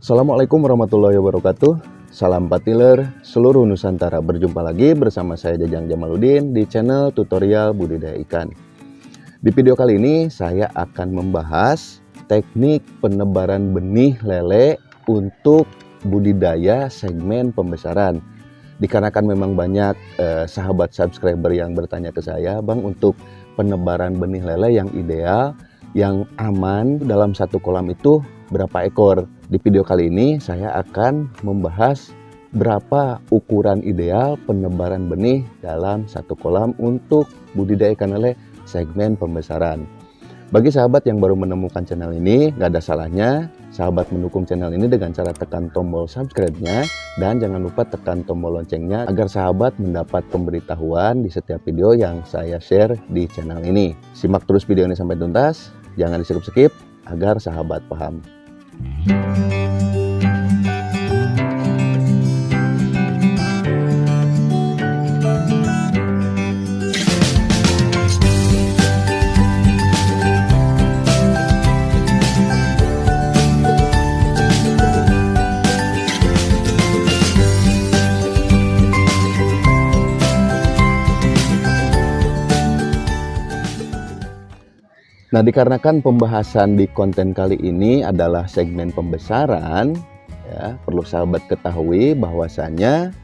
Assalamualaikum warahmatullahi wabarakatuh. Salam patiler seluruh Nusantara. Berjumpa lagi bersama saya Jajang Jamaludin di channel tutorial budidaya ikan. Di video kali ini saya akan membahas teknik penebaran benih lele untuk budidaya segmen pembesaran. Dikarenakan memang banyak eh, sahabat subscriber yang bertanya ke saya, Bang, untuk penebaran benih lele yang ideal, yang aman dalam satu kolam itu berapa ekor? Di video kali ini saya akan membahas berapa ukuran ideal penebaran benih dalam satu kolam untuk budidaya ikan lele segmen pembesaran. Bagi sahabat yang baru menemukan channel ini, gak ada salahnya sahabat mendukung channel ini dengan cara tekan tombol subscribe-nya dan jangan lupa tekan tombol loncengnya agar sahabat mendapat pemberitahuan di setiap video yang saya share di channel ini. Simak terus video ini sampai tuntas, jangan di skip-skip agar sahabat paham. Música Nah, dikarenakan pembahasan di konten kali ini adalah segmen pembesaran, ya, perlu sahabat ketahui bahwasanya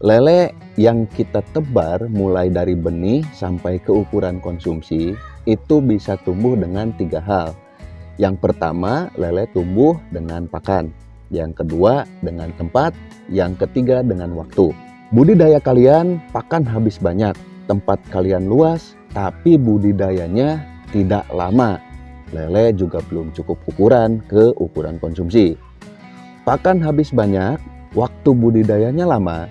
lele yang kita tebar mulai dari benih sampai ke ukuran konsumsi itu bisa tumbuh dengan tiga hal. Yang pertama, lele tumbuh dengan pakan. Yang kedua, dengan tempat. Yang ketiga, dengan waktu. Budidaya kalian pakan habis banyak, tempat kalian luas, tapi budidayanya tidak lama. Lele juga belum cukup ukuran ke ukuran konsumsi. Pakan habis banyak, waktu budidayanya lama,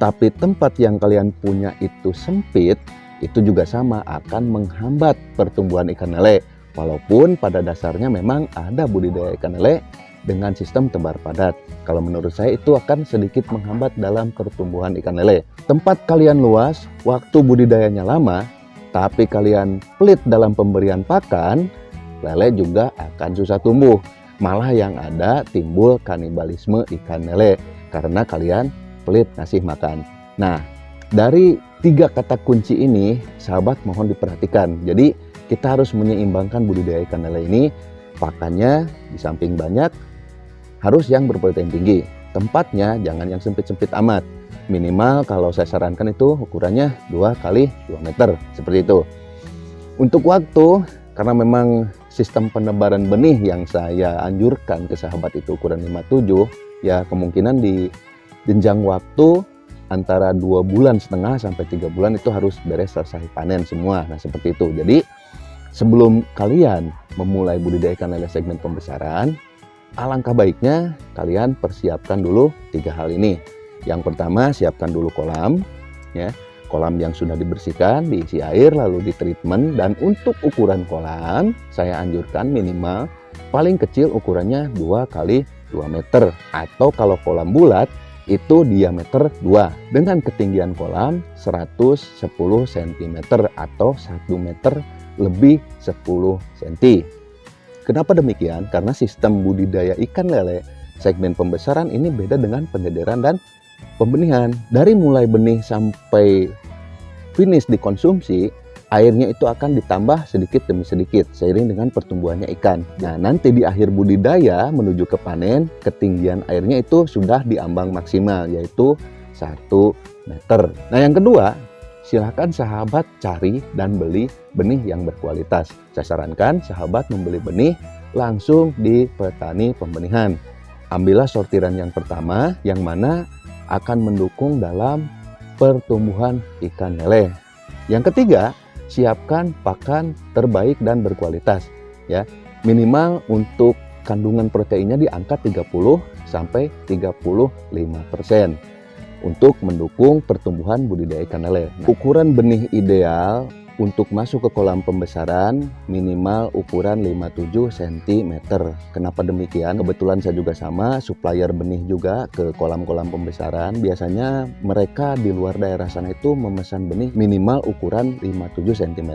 tapi tempat yang kalian punya itu sempit, itu juga sama akan menghambat pertumbuhan ikan lele. Walaupun pada dasarnya memang ada budidaya ikan lele dengan sistem tebar padat. Kalau menurut saya itu akan sedikit menghambat dalam pertumbuhan ikan lele. Tempat kalian luas, waktu budidayanya lama, tapi kalian pelit dalam pemberian pakan, lele juga akan susah tumbuh. Malah yang ada timbul kanibalisme ikan lele karena kalian pelit ngasih makan. Nah, dari tiga kata kunci ini, sahabat mohon diperhatikan. Jadi, kita harus menyeimbangkan budidaya ikan lele ini. Pakannya di samping banyak, harus yang berprotein tinggi. Tempatnya jangan yang sempit-sempit amat minimal kalau saya sarankan itu ukurannya 2 kali 2 meter seperti itu. Untuk waktu karena memang sistem penebaran benih yang saya anjurkan ke sahabat itu ukuran 57 ya kemungkinan di jenjang waktu antara dua bulan setengah sampai tiga bulan itu harus beres selesai panen semua. Nah seperti itu. Jadi sebelum kalian memulai budidaya ikan lele segmen pembesaran alangkah baiknya kalian persiapkan dulu tiga hal ini yang pertama siapkan dulu kolam, ya kolam yang sudah dibersihkan, diisi air lalu di treatment dan untuk ukuran kolam saya anjurkan minimal paling kecil ukurannya 2 kali 2 meter atau kalau kolam bulat itu diameter 2 dengan ketinggian kolam 110 cm atau 1 meter lebih 10 cm. Kenapa demikian? Karena sistem budidaya ikan lele segmen pembesaran ini beda dengan pendederan dan pembenihan dari mulai benih sampai finish dikonsumsi airnya itu akan ditambah sedikit demi sedikit seiring dengan pertumbuhannya ikan. Nah, nanti di akhir budidaya menuju ke panen, ketinggian airnya itu sudah diambang maksimal yaitu 1 meter. Nah, yang kedua, silahkan sahabat cari dan beli benih yang berkualitas. Saya sarankan sahabat membeli benih langsung di petani pembenihan. Ambillah sortiran yang pertama yang mana akan mendukung dalam pertumbuhan ikan lele. Yang ketiga, siapkan pakan terbaik dan berkualitas ya. Minimal untuk kandungan proteinnya di angka 30 sampai 35% untuk mendukung pertumbuhan budidaya ikan lele. Ukuran benih ideal untuk masuk ke kolam pembesaran minimal ukuran 57 cm. Kenapa demikian? Kebetulan saya juga sama, supplier benih juga ke kolam-kolam pembesaran. Biasanya mereka di luar daerah sana itu memesan benih minimal ukuran 57 cm.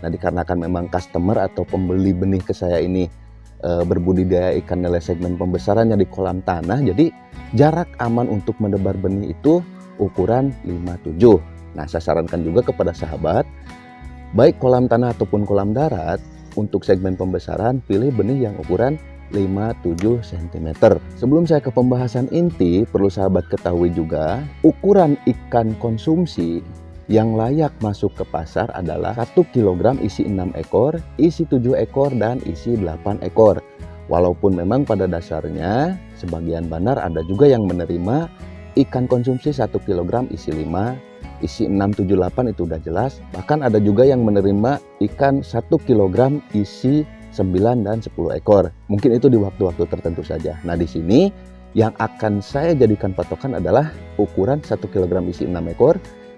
Nah dikarenakan memang customer atau pembeli benih ke saya ini e, berbudidaya ikan lele segmen pembesarannya di kolam tanah. Jadi jarak aman untuk menebar benih itu ukuran 57. Nah, saya sarankan juga kepada sahabat baik kolam tanah ataupun kolam darat untuk segmen pembesaran pilih benih yang ukuran 57 cm. Sebelum saya ke pembahasan inti, perlu sahabat ketahui juga ukuran ikan konsumsi yang layak masuk ke pasar adalah 1 kg isi 6 ekor, isi 7 ekor, dan isi 8 ekor. Walaupun memang pada dasarnya sebagian benar ada juga yang menerima ikan konsumsi 1 kg isi 5, isi 6, 7, 8 itu udah jelas. Bahkan ada juga yang menerima ikan 1 kg isi 9 dan 10 ekor. Mungkin itu di waktu-waktu tertentu saja. Nah, di sini yang akan saya jadikan patokan adalah ukuran 1 kg isi 6 ekor,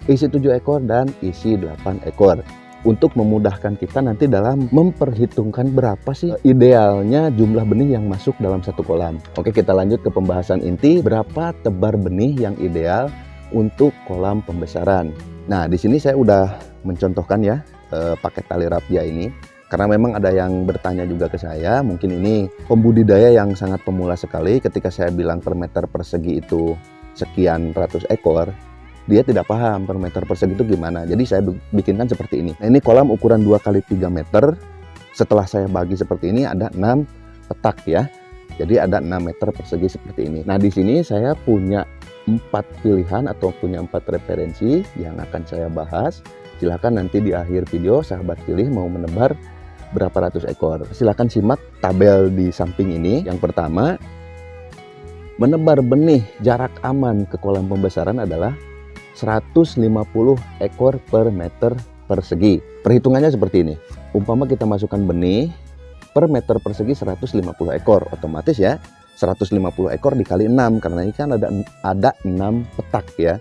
isi 7 ekor, dan isi 8 ekor. Untuk memudahkan kita nanti dalam memperhitungkan berapa sih idealnya jumlah benih yang masuk dalam satu kolam. Oke, kita lanjut ke pembahasan inti. Berapa tebar benih yang ideal untuk kolam pembesaran? Nah, di sini saya udah mencontohkan ya eh, pakai tali rapia ini karena memang ada yang bertanya juga ke saya, mungkin ini pembudidaya yang sangat pemula sekali ketika saya bilang per meter persegi itu sekian ratus ekor, dia tidak paham per meter persegi itu gimana. Jadi saya bikinkan seperti ini. Nah, ini kolam ukuran 2 kali 3 meter. Setelah saya bagi seperti ini ada 6 petak ya. Jadi ada 6 meter persegi seperti ini. Nah, di sini saya punya empat pilihan atau punya empat referensi yang akan saya bahas. Silahkan nanti di akhir video sahabat pilih mau menebar berapa ratus ekor. Silahkan simak tabel di samping ini. Yang pertama, menebar benih jarak aman ke kolam pembesaran adalah 150 ekor per meter persegi. Perhitungannya seperti ini. Umpama kita masukkan benih per meter persegi 150 ekor, otomatis ya 150 ekor dikali 6 karena ini kan ada ada 6 petak ya.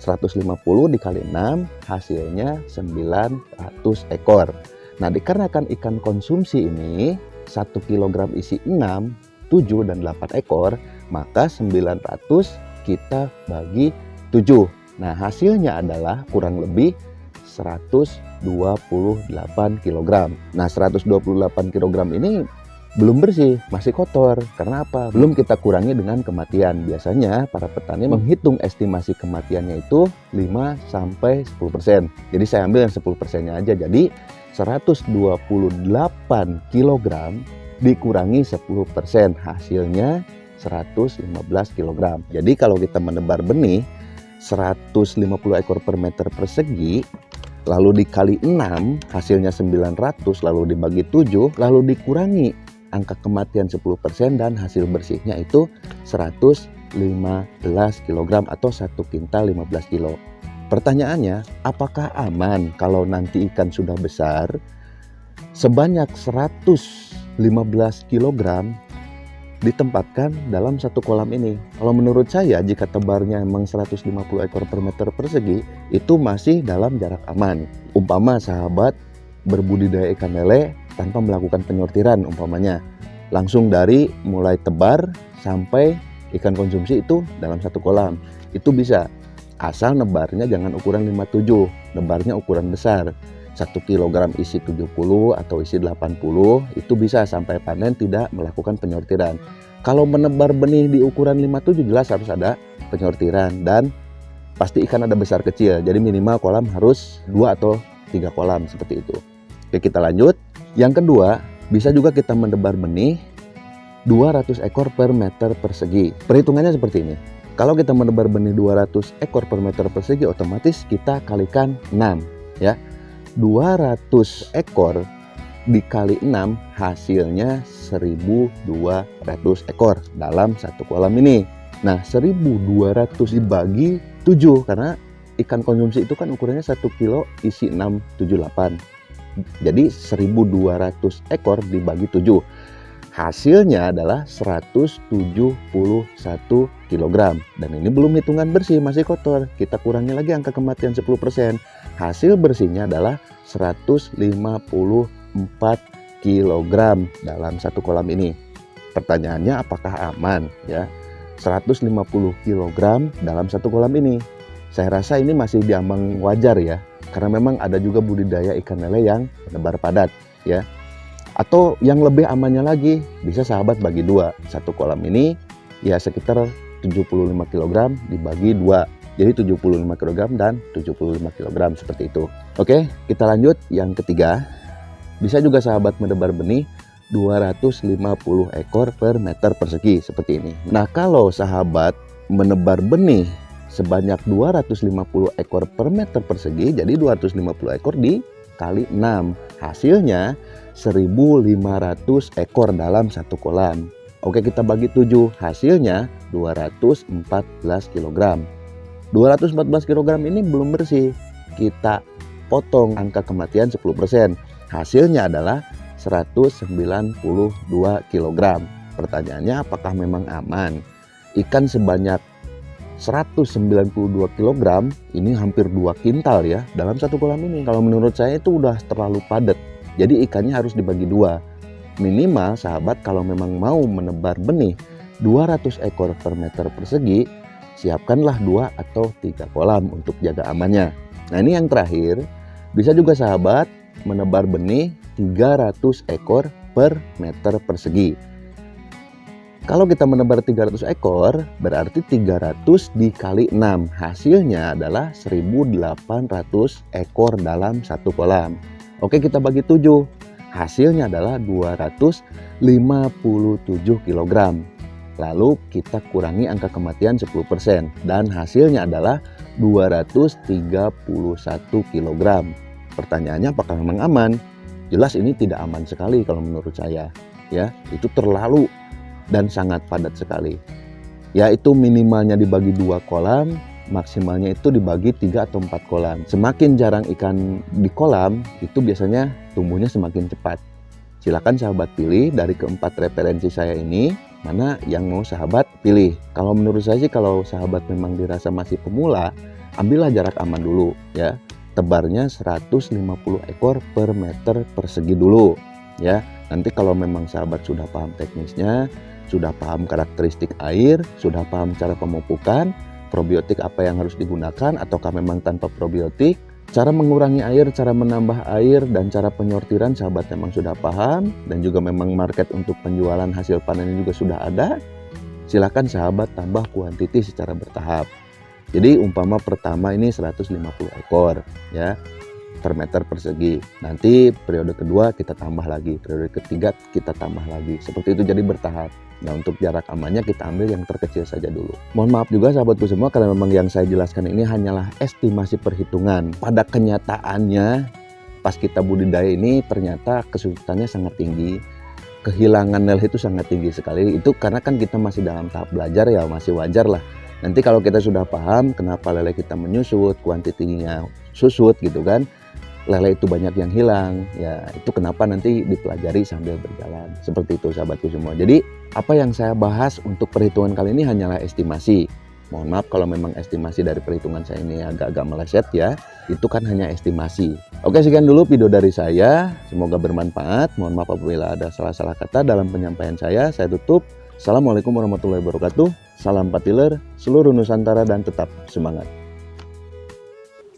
150 dikali 6 hasilnya 900 ekor. Nah, dikarenakan ikan konsumsi ini 1 kg isi 6, 7 dan 8 ekor, maka 900 kita bagi 7. Nah, hasilnya adalah kurang lebih 128 kg. Nah, 128 kg ini belum bersih, masih kotor. Karena apa? Belum kita kurangi dengan kematian. Biasanya para petani menghitung estimasi kematiannya itu 5 sampai 10%. Jadi saya ambil yang 10%-nya aja. Jadi 128 kg dikurangi 10% hasilnya 115 kg. Jadi kalau kita menebar benih 150 ekor per meter persegi lalu dikali 6 hasilnya 900 lalu dibagi 7 lalu dikurangi angka kematian 10% dan hasil bersihnya itu 115 kg atau 1 kintal 15 kg. Pertanyaannya, apakah aman kalau nanti ikan sudah besar sebanyak 115 kg ditempatkan dalam satu kolam ini? Kalau menurut saya, jika tebarnya memang 150 ekor per meter persegi, itu masih dalam jarak aman. Umpama sahabat berbudidaya ikan lele tanpa melakukan penyortiran umpamanya. Langsung dari mulai tebar sampai ikan konsumsi itu dalam satu kolam. Itu bisa. Asal nebarnya jangan ukuran 57 nebarnya ukuran besar. 1 kg isi 70 atau isi 80 itu bisa sampai panen tidak melakukan penyortiran. Kalau menebar benih di ukuran 57 jelas harus ada penyortiran. Dan pasti ikan ada besar kecil jadi minimal kolam harus dua atau tiga kolam seperti itu. Oke kita lanjut yang kedua bisa juga kita menebar benih 200 ekor per meter persegi perhitungannya seperti ini kalau kita menebar benih 200 ekor per meter persegi otomatis kita kalikan 6 ya. 200 ekor dikali 6 hasilnya 1200 ekor dalam satu kolam ini. Nah, 1200 dibagi 7 karena ikan konsumsi itu kan ukurannya 1 kilo isi 678. Jadi 1200 ekor dibagi 7 hasilnya adalah 171 kg dan ini belum hitungan bersih masih kotor. Kita kurangi lagi angka kematian 10% hasil bersihnya adalah 154 kg dalam satu kolam ini. Pertanyaannya apakah aman ya? 150 kg dalam satu kolam ini. Saya rasa ini masih diambang wajar ya karena memang ada juga budidaya ikan lele yang menebar padat ya Atau yang lebih amannya lagi, bisa sahabat bagi dua. Satu kolam ini ya sekitar 75 kg dibagi dua. Jadi 75 kg dan 75 kg seperti itu. Oke, kita lanjut yang ketiga. Bisa juga sahabat menebar benih 250 ekor per meter persegi seperti ini. Nah, kalau sahabat menebar benih sebanyak 250 ekor per meter persegi, jadi 250 ekor dikali 6. Hasilnya 1500 ekor dalam satu kolam. Oke kita bagi 7, hasilnya 214 kg. 214 kg ini belum bersih. Kita potong angka kematian 10%. Hasilnya adalah 192 kg. Pertanyaannya apakah memang aman? Ikan sebanyak 192 kg ini hampir 2 kintal ya dalam satu kolam ini. Kalau menurut saya itu udah terlalu padat jadi ikannya harus dibagi dua. Minimal sahabat kalau memang mau menebar benih 200 ekor per meter persegi, siapkanlah dua atau tiga kolam untuk jaga amannya. Nah ini yang terakhir, bisa juga sahabat menebar benih 300 ekor per meter persegi. Kalau kita menebar 300 ekor, berarti 300 dikali 6. Hasilnya adalah 1800 ekor dalam satu kolam. Oke kita bagi 7. Hasilnya adalah 257 kg. Lalu kita kurangi angka kematian 10% dan hasilnya adalah 231 kg. Pertanyaannya apakah memang aman? Jelas ini tidak aman sekali kalau menurut saya. Ya, itu terlalu dan sangat padat sekali. Ya itu minimalnya dibagi dua kolam, maksimalnya itu dibagi tiga atau empat kolam. Semakin jarang ikan di kolam, itu biasanya tumbuhnya semakin cepat. Silakan sahabat pilih dari keempat referensi saya ini, mana yang mau sahabat pilih. Kalau menurut saya sih kalau sahabat memang dirasa masih pemula, ambillah jarak aman dulu ya. Tebarnya 150 ekor per meter persegi dulu ya. Nanti kalau memang sahabat sudah paham teknisnya, sudah paham karakteristik air, sudah paham cara pemupukan, probiotik apa yang harus digunakan ataukah memang tanpa probiotik cara mengurangi air, cara menambah air dan cara penyortiran sahabat memang sudah paham dan juga memang market untuk penjualan hasil panen juga sudah ada silakan sahabat tambah kuantiti secara bertahap jadi umpama pertama ini 150 ekor ya per meter persegi. Nanti periode kedua kita tambah lagi, periode ketiga kita tambah lagi. Seperti itu jadi bertahap. Nah untuk jarak amannya kita ambil yang terkecil saja dulu. Mohon maaf juga sahabatku semua karena memang yang saya jelaskan ini hanyalah estimasi perhitungan. Pada kenyataannya pas kita budidaya ini ternyata kesulitannya sangat tinggi. Kehilangan lele itu sangat tinggi sekali. Itu karena kan kita masih dalam tahap belajar ya masih wajar lah. Nanti kalau kita sudah paham kenapa lele kita menyusut, kuantitinya susut gitu kan lele itu banyak yang hilang. Ya itu kenapa nanti dipelajari sambil berjalan. Seperti itu sahabatku semua. Jadi apa yang saya bahas untuk perhitungan kali ini hanyalah estimasi. Mohon maaf kalau memang estimasi dari perhitungan saya ini agak-agak meleset ya. Itu kan hanya estimasi. Oke sekian dulu video dari saya. Semoga bermanfaat. Mohon maaf apabila ada salah-salah kata dalam penyampaian saya. Saya tutup. Assalamualaikum warahmatullahi wabarakatuh. Salam patiler seluruh Nusantara dan tetap semangat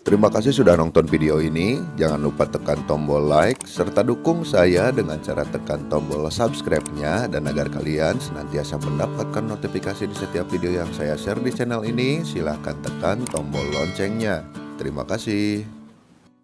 Terima kasih sudah nonton video ini. Jangan lupa tekan tombol like serta dukung saya dengan cara tekan tombol subscribe-nya dan agar kalian senantiasa mendapatkan notifikasi di setiap video yang saya share di channel ini, silahkan tekan tombol loncengnya. Terima kasih.